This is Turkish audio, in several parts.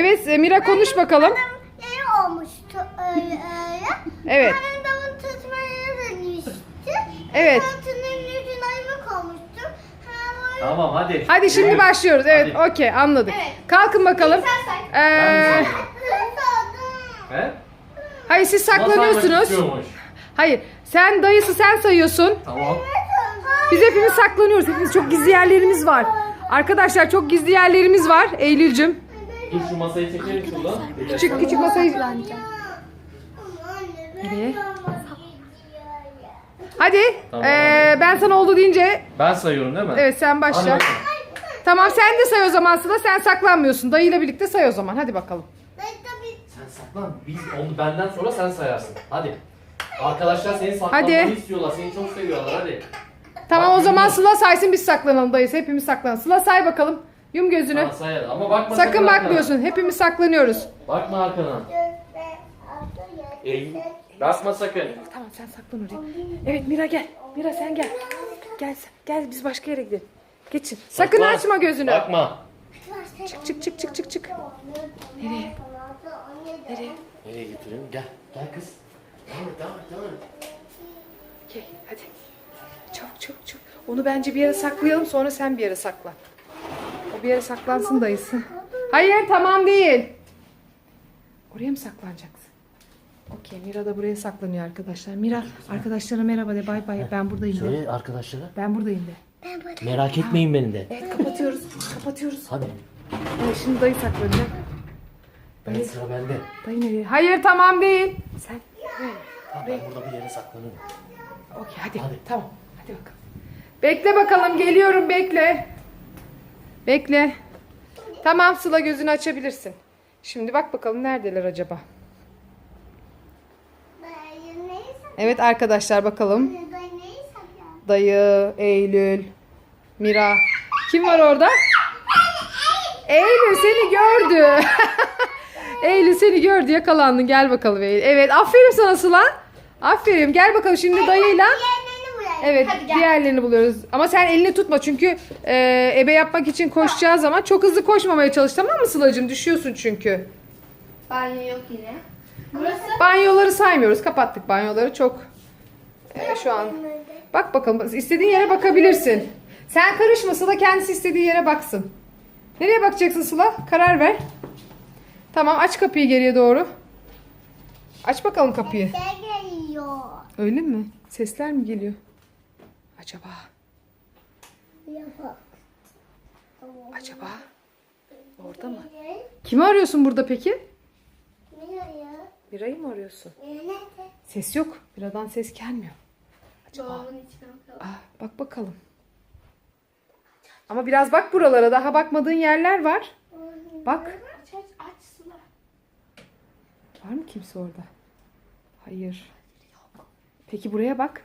Evet e, Mira konuş bakalım. yeri olmuştu öyle öyle. Evet. Annem davul tutmaya düştü. Evet. Altının yüzüne ayımak olmuştu. Ha, böyle- Tamam hadi. Hadi şimdi başlıyoruz. Evet Hadi. okey anladık. Evet. Kalkın bakalım. Sen say. Ben mi Ee? He? hayır siz saklanıyorsunuz. istiyormuş. Hayır sen dayısı sen sayıyorsun. Tamam. Biz hepimiz saklanıyoruz. Hepimiz çok gizli yerlerimiz var. Arkadaşlar çok gizli yerlerimiz var. Eylül'cüm. Dur şu masayı çekelim şuradan. Küçük küçük masayı. Nereye? Hadi. Tamam, ee, ben sana oldu deyince Ben sayıyorum değil mi? evet sen Hadi başla. bakalım. Tamam sen de say o zaman Sıla. Sen saklanmıyorsun. Dayıyla birlikte say o zaman. Hadi bakalım. Sen saklan. Biz onu benden sonra sen sayarsın. Hadi. Arkadaşlar seni saklanmanı Hadi. istiyorlar. Seni çok seviyorlar. Hadi. Tamam Bak, o zaman. Sıla saysın biz saklanalım dayısı. Hepimiz saklanalım. Sıla say bakalım. Yum gözünü. Hadi. Ama bakma Sakın arkana. bakmıyorsun. Hepimiz saklanıyoruz. Bakma arkana. Eğil. Bakma sakın. Tamam sen saklan oraya. Evet Mira gel. Mira sen gel. Gel sen. Gel biz başka yere gidelim. Geçin. Sakın Bakma. açma gözünü. Bakma. Çık çık çık çık çık çık. Nereye? Nereye? Nereye götüreyim? Gel. Gel kız. Devam et, devam et, devam et. Gel hadi. Çabuk çabuk çabuk. Onu bence bir yere saklayalım sonra sen bir yere saklan. Bir yere saklansın dayısı. Hayır tamam değil. Oraya mı saklanacaksın? Okey Mira da buraya saklanıyor arkadaşlar. Mira arkadaşlara merhaba de bay bay ben buradayım de. Söyle arkadaşlara. Ben buradayım de. Merak etmeyin beni de. Evet kapatıyoruz. Kapatıyoruz. Hadi. Evet, şimdi dayı saklanacak. Ben sıra bende. Dayı nereye? Hayır tamam değil. Sen Tamam, ben burada bir yere saklanıyorum. Okey hadi. Hadi. Tamam. Hadi bakalım. Bekle bakalım geliyorum bekle. Bekle. Tamam Sıla gözünü açabilirsin. Şimdi bak bakalım neredeler acaba? Evet arkadaşlar bakalım. Dayı, Eylül, Mira. Kim var orada? Eylül seni gördü. Eylül seni gördü yakalandın. Gel bakalım Eylül. Evet aferin sana Sıla. Aferin. Gel bakalım şimdi dayıyla. Evet Hadi gel. diğerlerini buluyoruz. Ama sen elini tutma çünkü e, ebe yapmak için koşacağı zaman çok hızlı koşmamaya çalış tamam mı Sıla'cığım? Düşüyorsun çünkü. Banyo yok yine. Burası Banyoları saymıyoruz. Kapattık banyoları çok. e, şu an. Bak bakalım istediğin yere bakabilirsin. Sen karışma Sıla kendisi istediği yere baksın. Nereye bakacaksın Sıla? Karar ver. Tamam aç kapıyı geriye doğru. Aç bakalım kapıyı. Öyle mi? Sesler mi geliyor? Acaba? Acaba? Orada mı? Kimi arıyorsun burada peki? Mira'yı mı arıyorsun? Ses yok. Biradan ses gelmiyor. Bakalım. Aa, bak bakalım. Ama biraz bak buralara. Daha bakmadığın yerler var. Bak. Var mı kimse orada? Hayır. Peki buraya bak.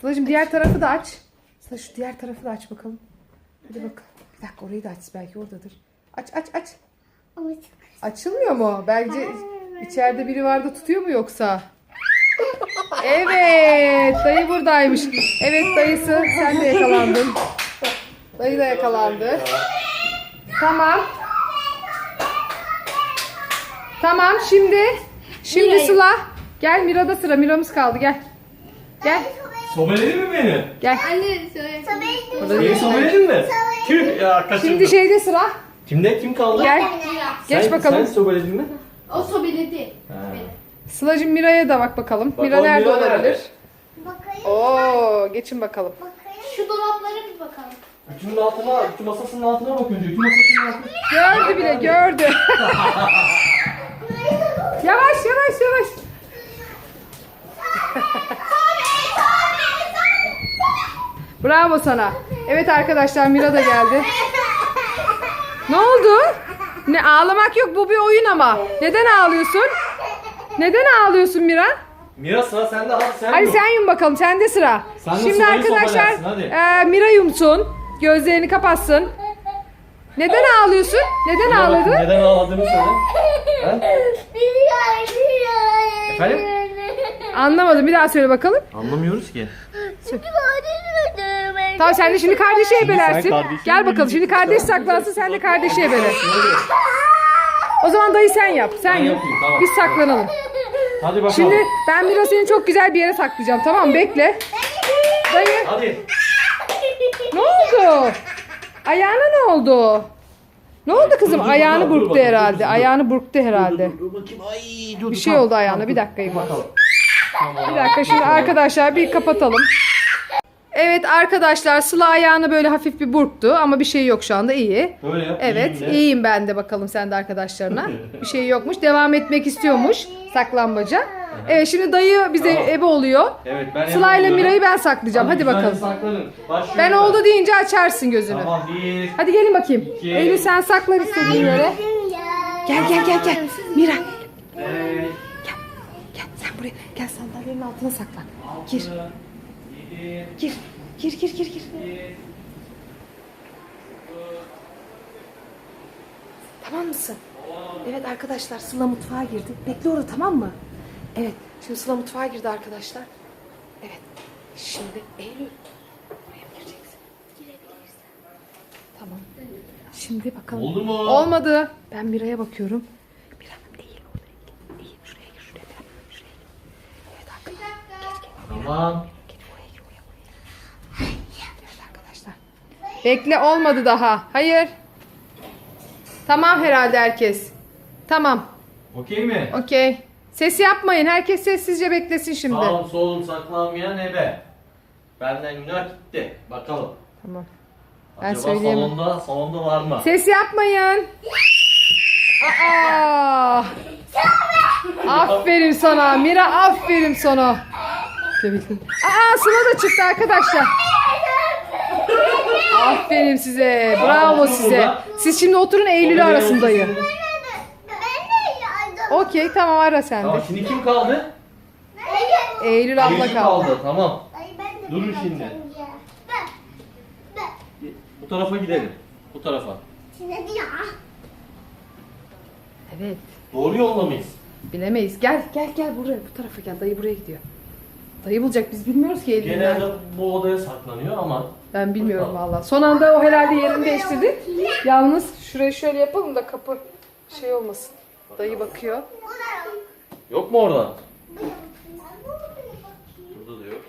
Sıla'cığım diğer tarafı da aç. Sıla şu diğer tarafı da aç bakalım. Hadi bakalım. Bir dakika orayı da aç. Belki oradadır. Aç aç aç. Ama. Açılmıyor mu? Bence içeride biri vardı tutuyor mu yoksa? Evet, dayı buradaymış. Evet dayısı, sen de yakalandın. Dayı da yakalandı. Tamam. Tamam şimdi, şimdi Mira'yı. Sıla. Gel Mira'da sıra, Mira'mız kaldı gel. Gel, Sobeledin mi beni? gel. Anne söyle. Burada Beni sobeledin mi? Kim? Ya kaçırdım. Şimdi şeyde sıra. Kimde? Kim kaldı? Gel. Mira. Geç sen, bakalım. Sen sobeledin mi? O sobeledi. Sıla'cığım Mira'ya da bak bakalım. Mira Bakalım nerede Mira nerede? olabilir? Bakayım. Oo, geçin bakalım. Şu dolaplara bir bakalım. Ütünün altına, ütü masasının altına bak önce. Ütü masasının altına. Gördü bile gördü. yavaş yavaş yavaş. Bravo sana. Evet arkadaşlar Mira da geldi. Ne oldu? Ne ağlamak yok bu bir oyun ama. Neden ağlıyorsun? Neden ağlıyorsun Mira? Mira sıra sende hadi sen Hadi yum. sen yum bakalım sende sıra. Sen de Şimdi arkadaşlar e, Mira yumsun. Gözlerini kapatsın. Neden ağlıyorsun? Neden Mira bak, ağladın? Neden ağladığını söyle. Efendim? Anlamadım. Bir daha söyle bakalım. Anlamıyoruz ki. Çünkü bana ben Tamam sen de şimdi kardeşi ebelersin. kardeşini Gel bakalım şimdi kardeş saklansın sen de kardeşi ebele. O zaman dayı sen yap. Sen Ben yap. yapayım, tamam. Biz saklanalım. Hadi bakalım. Şimdi ben biraz seni çok güzel bir yere saklayacağım tamam mı? Bekle. Dayı Hadi. ne oldu? Ayağına ne oldu? Ne oldu kızım? Dur, Ayağını dur, dur, burktu dur, dur, herhalde. dur. Ayağını burktu herhalde. Dur, bakayım. Ay, dur, Bir şey oldu ayağına. Bir dakika İbo. Bakalım. Bir dakika şimdi arkadaşlar bir kapatalım. Evet arkadaşlar Sıla ayağını böyle hafif bir burktu ama bir şey yok şu anda iyi. Böyle yap. Evet iyiyim de. iyiyim ben de bakalım sen de arkadaşlarına. Bir şey yokmuş. Devam etmek istiyormuş saklambaca. Evet şimdi dayı bize Tamam. ebe oluyor. Evet ben Sıla ile. Mira'yı ben saklayacağım. Hadi güzelce bakalım. saklanın. Başlıyorum Ben oldu deyince açarsın gözünü. Tamam bir. Hadi gelin bakayım. İki. Eylül sen saklan istediğin yere. Gel gel gel gel. Mira Beş. gel sen buraya. Gel sandalyenin altına saklan. Gir. Gir. Gir gir gir gir. Tamam mısın? Evet arkadaşlar Sıla mutfağa girdi. Bekle orada tamam mı? Evet. Şimdi Sıla mutfağa girdi arkadaşlar. Evet. Şimdi Eylül. Buraya mı gireceksin? Girebilirsin. Tamam. Şimdi bakalım. Oldu mu? Olmadı. Ben Mira'ya bakıyorum. Mira eğil oraya. Eğil şuraya gir şuraya. Mira. Şuraya gir. Evet arkadaşlar. Tamam. Gel oraya gir oraya oraya. Evet arkadaşlar. Bekle olmadı daha. Hayır. Tamam herhalde herkes. Tamam. Okey mi? Okey. Ses yapmayın. Herkes sessizce beklesin şimdi. Sağım solum saklanmayan ebe. Benden günah gitti. Bakalım. Tamam. Ben Acaba söyleyemem. salonda, salonda var mı? Ses yapmayın. Aa! Aferin sana. Mira aferin sana. Aa Sıla da çıktı arkadaşlar. Aferin size. Bravo size. Siz şimdi oturun Eylül'ü Oraya arasın dayı. Ben de yardım. Okey tamam ara sen de. Tamam şimdi kim kaldı? Eylül abla Eylül kaldı. Tamam. Ay, ben de Durun şimdi. Bu tarafa gidelim. Bu tarafa. Şimdi ya. Evet. Doğru yolla mıyız? Bilemeyiz. Gel gel gel buraya. Bu tarafa gel. Dayı buraya gidiyor. Dayı bulacak. Biz bilmiyoruz ki Eylül'ü. Genelde bu odaya saklanıyor ama Ben bilmiyorum valla. Son anda o herhalde yerini değiştirdi. Yalnız şurayı şöyle yapalım da kapı şey olmasın. Dayı bakıyor. yok mu orada? Burada da yok.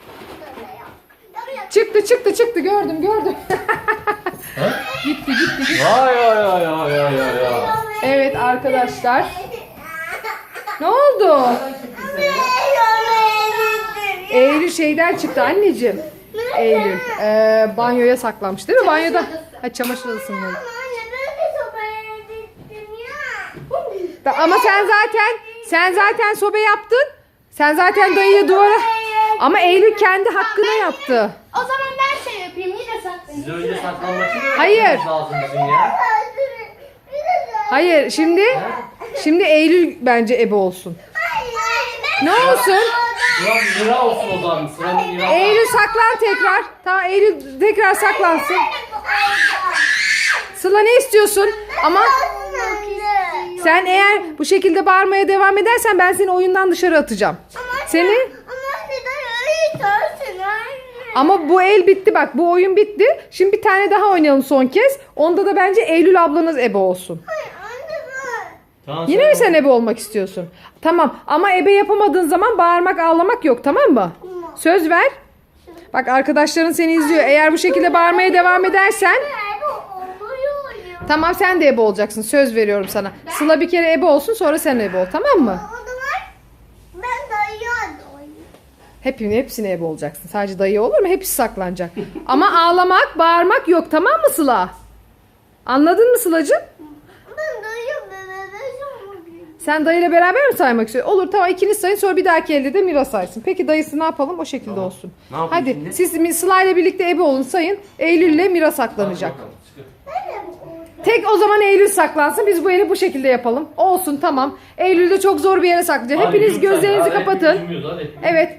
Çıktı çıktı çıktı gördüm gördüm. Ha? gitti gitti gitti. Vay vay vay vay vay vay vay. Evet arkadaşlar. Ne oldu? Eylül şeyden çıktı anneciğim. Eylül. Ee, banyoya saklanmış değil mi? Banyoda. Ha çamaşır odasında. Ama sen zaten sen zaten sobe yaptın. Sen zaten dayıyı duvara ama Eylül kendi hakkına yaptı. O zaman ben şey yapayım yine saklayayım. Önce saklanmak için Hayır. öğretmeniz lazım bizim ya. Hayır şimdi şimdi Eylül bence ebe olsun. Ne olsun? Sıra Mira olsun o zaman. Sıra Mira. Eylül saklan tekrar. Tamam Eylül tekrar saklansın. Sıla ne istiyorsun? Ama sen eğer bu şekilde bağırmaya devam edersen ben seni oyundan dışarı atacağım. Seni Ama neden öyle anne? ama bu el bitti bak bu oyun bitti. Şimdi bir tane daha oynayalım son kez. Onda da bence Eylül ablanız ebe olsun. Hayır. Tamam, Yine mi sen ebe olmak istiyorsun? Tamam ama ebe yapamadığın zaman bağırmak ağlamak yok tamam mı? Söz ver. Bak arkadaşların seni izliyor. Eğer bu şekilde bağırmaya devam edersen tamam sen de ebe olacaksın. Söz veriyorum sana. Sıla bir kere ebe olsun sonra sen ebe ol tamam mı? O zaman ben dayıya doyayım. Hepini, hepsine ebe olacaksın. Sadece dayı olur mu? Hepsi saklanacak. Ama ağlamak, bağırmak yok tamam mı Sıla? Anladın mı Sıla'cığım? Ben dayıya bebek olmalıyım. Sen dayıyla beraber mi saymak istiyorsun? Olur tamam ikiniz sayın sonra bir dahaki elde de Mira saysın. Peki dayısı ne yapalım? O şekilde Tamam. olsun. Ne yapayım Hadi şimdi? siz Mi- Sıla ile birlikte ebe olun sayın. Eylül ile Mira saklanacak. Bakalım. Tek o zaman Eylül saklansın. Biz bu eli bu şekilde yapalım. Olsun tamam. Eylül de çok zor bir yere saklayacak. Hadi Hepiniz lütfen, gözlerinizi hadi, kapatın. hadi. Evet.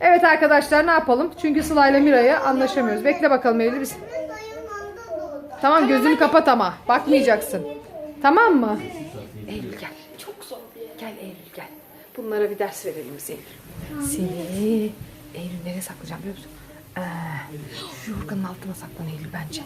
Evet arkadaşlar ne yapalım? Çünkü Sıla ile Mira'ya anlaşamıyoruz. Bekle bakalım Eylül biz. Tamam gözünü kapat ama. Bakmayacaksın. Tamam mı? Eylül gel. Çok zor bir yer. Gel Eylül gel. Bunlara bir ders verelim biz Eylül. Seni Eylül nereye saklayacağım biliyor musun? Şu yorganın altına saklan Eylül bence.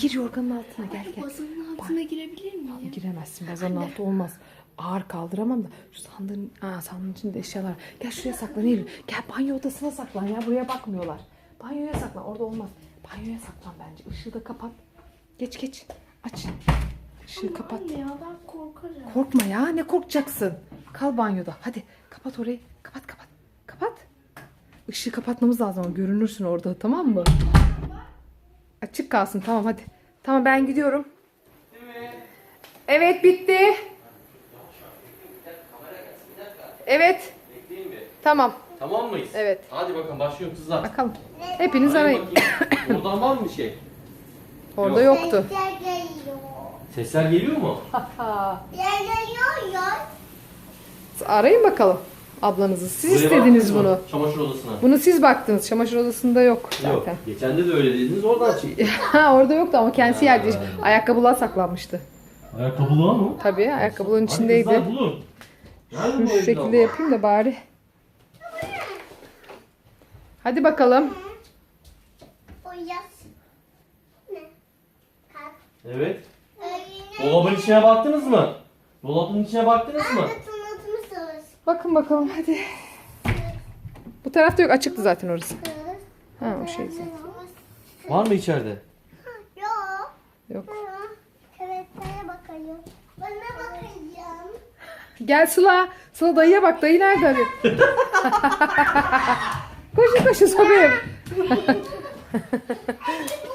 Gir yorganın altına gel gel. Bazının altına girebilir miyim? Giremezsin bazanın altı olmaz. Ağır kaldıramam da şu sandığın, aa, sandığın içinde eşyalar. Gel şuraya saklan Eylül. Gel banyo odasına saklan ya buraya bakmıyorlar. Banyoya saklan orada olmaz. Banyoya saklan bence. Işığı da kapat. Geç geç. Aç. Işığı kapat. Anne ya ben korkarım. Korkma ya ne korkacaksın. Kal banyoda. Hadi kapat orayı. Kapat kapat. Kapat. Işığı kapatmamız lazım ama görünürsün orada tamam mı? Açık kalsın tamam hadi. Tamam ben gidiyorum. Evet bitti. Evet Bekleyeyim bir. tamam Tamam mıyız? Evet. Hadi bakalım başlıyorum kızlar. bakalım. Hepiniz Arayın. Oradan var mı bir şey? Orada Yok. yoktu. Sesler geliyor. Mu? Geliyor ya. Arayın bakalım ablanızı. Siz Buraya istediniz baktınız mı? bunu. Çamaşır odasına. Bunu siz baktınız. Çamaşır odasında yok zaten. Yok. Geçen de de öyle dediniz oradan çıktı. Ha orada yoktu ama kendisi yerde. Ayakkabılar saklanmıştı. Ayakkabılığa mı? Tabii ayakkabıların Hadi içindeydi. kızlar bulun. Nerede Şunu bu şu evde şekilde abla? yapayım da bari. Hadi bakalım. O yaz. Ne? Kalk. Evet. Dolabın içine baktınız mı? Dolabın içine baktınız mı? Tanıtmışsınız. Bakın bakalım hadi. Bu tarafta yok açıktı zaten orası. Ha o şey zaten. Var mı içeride? Yok. Yok. Evet sana bakayım. Bana bakacağım. Gel Sıla. Sıla dayıya bak. Dayı nerede arıyor? koşun koşun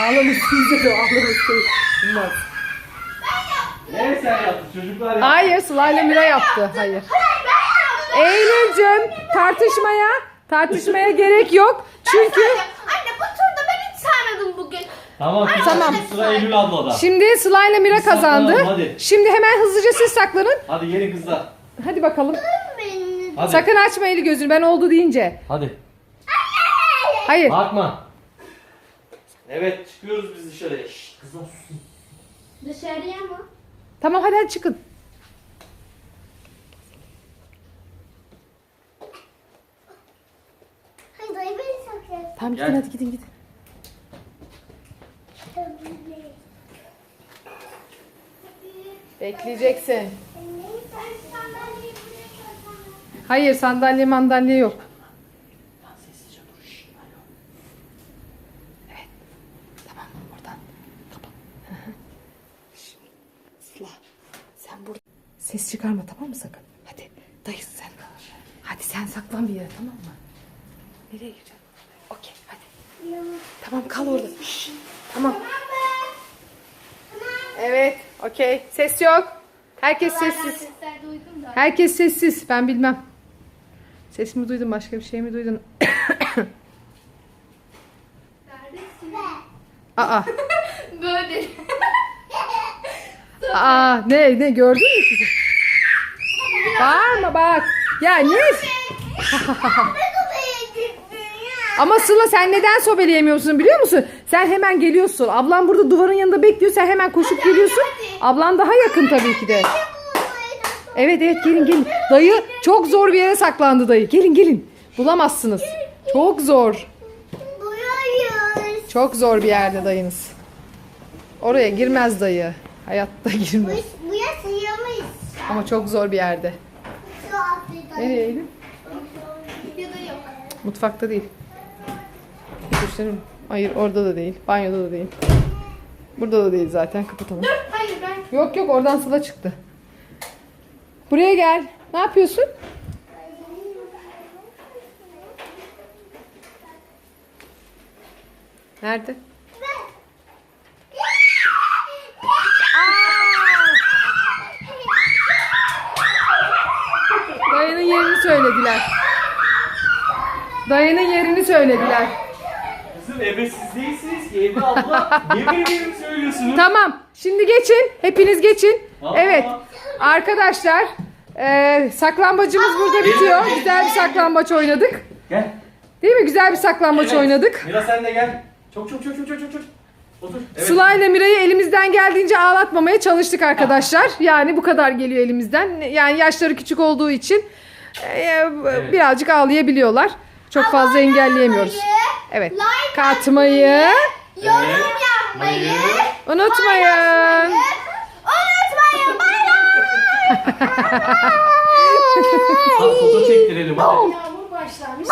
sobeye. Ağlamışsın de ağlamışsın. Olmaz. Ne sen yaptın çocuklar ya? Hayır Sıla ile Mira yaptı. Hayır. Eylül'cüm tartışmaya tartışmaya gerek yok. Çünkü Anne bu turda ben hiç sarmadım bugün. Tamam kızlar Tamam. şimdi sıra Eylül ablada. şimdi Sıla ile Mira Biz saklanalım, kazandı. hadi. Şimdi hemen hızlıca siz saklanın. Hadi gelin kızlar. Hadi bakalım. Benim. Hadi. Sakın açma eli gözünü ben oldu deyince. Hadi. Hayır. Bakma. Evet çıkıyoruz biz dışarıya. Şşt, susun. Dışarıya mı? Tamam hadi hadi çıkın. Hayır dayı beni saklasın. Tamam gidin Gel. hadi gidin gidin. Bekleyeceksin. Hayır sandalye mandalye yok. Sessizce dur. şşt, alo. Tamam oradan kapat. Hı hı. Şşt, Sıla sen burada ses çıkarma tamam mı sakın? Hadi dayı sen. Hadi sen saklan bir yere tamam mı? Nereye gireceksin? Okey hadi. Tamam kal orada. Şşt, Tamam. Evet okey ses yok. Herkes sessiz. Sesler duydum da. Herkes sessiz. Ben bilmem. Ses mi duydun başka bir şey mi duydun? Neredesin? Aa. Böyle. Aa ne ne gördün mü sizi? Bağırma bak. Ya niye? Ama Sıla sen neden sobeleyemiyorsun biliyor musun? Sen hemen geliyorsun. Ablam burada duvarın yanında bekliyor. Sen hemen koşup geliyorsun. Ablan daha yakın tabii ki de. Evet evet gelin gelin. Dayı çok zor bir yere saklandı dayı. Gelin gelin. Bulamazsınız. Çok zor. Çok zor bir yerde dayınız. Oraya girmez dayı. Hayatta girmez. bu ya sığamayız. Ama çok zor bir yerde. Nereye yok. Mutfakta değil. Gösterim. Hayır orada da değil. Banyoda da değil. Burada da değil zaten. Kapatalım. Hayır ben. Yok yok oradan sıla çıktı. Buraya gel. Ne yapıyorsun? Nerede? Dayının yerini söylediler. Dayının yerini söylediler. Kızım siz değilsiniz ki evde abla. Benim yerimi söylüyorsunuz? Tamam. Şimdi geçin. Hepiniz geçin. Tamam. Evet. Arkadaşlar eee saklambacımız burada bitiyor. Güzel bir saklambaç oynadık. Gel. Değil mi? Güzel bir saklambaç Evet. oynadık. Mira sen de gel. Çok çok çok çok çok çok çok. Otur. Evet. Sıla ile Mira'yı elimizden geldiğince ağlatmamaya çalıştık arkadaşlar. Yani bu kadar geliyor elimizden. Yani yaşları küçük olduğu için. e, birazcık ağlayabiliyorlar. Çok fazla Abone engelleyemiyoruz. olmayı, Evet. like Katmayı Yorum yapmayı. unutmayın. Unutmayın. Bay bay. Foto çektirelim. Yağmur başlamış.